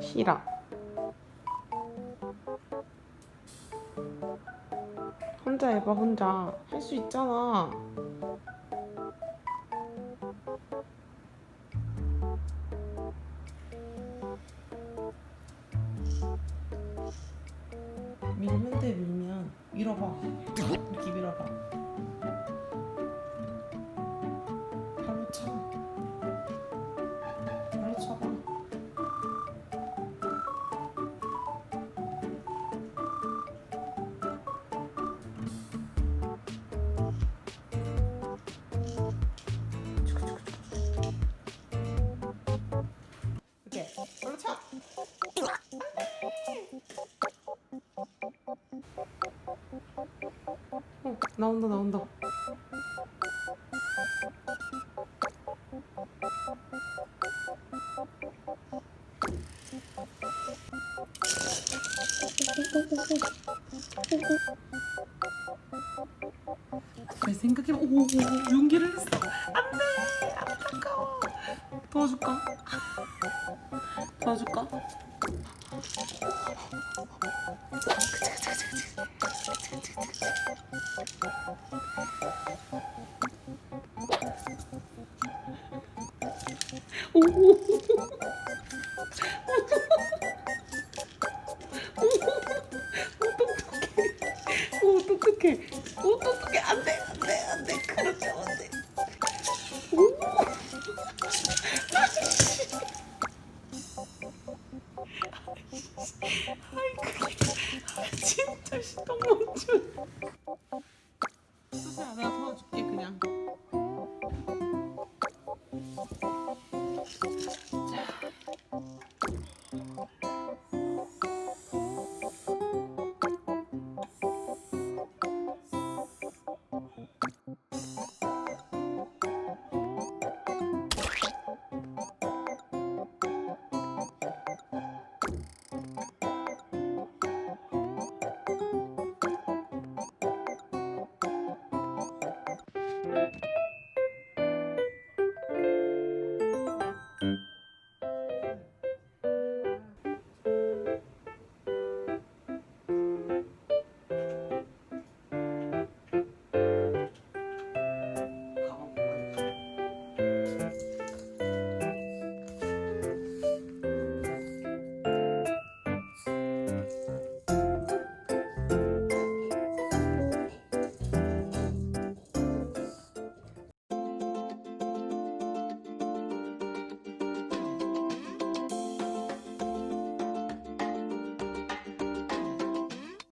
싫어. 혼자 해봐 혼자 할 수 있잖아. 밀면 돼 밀면 밀어봐 이렇게 밀어봐 나온다 나온다. 잘 생각해봐 오, 오, 오 용기를 했어. 안돼 안타까워. 도와줄까? 도와줄까 오, 오. 오, 똑똑해. 오, 똑똑해. 안 돼, 안 돼, 안 돼. 그렇게 하면 안 돼. 오. はい。Mm-hmm.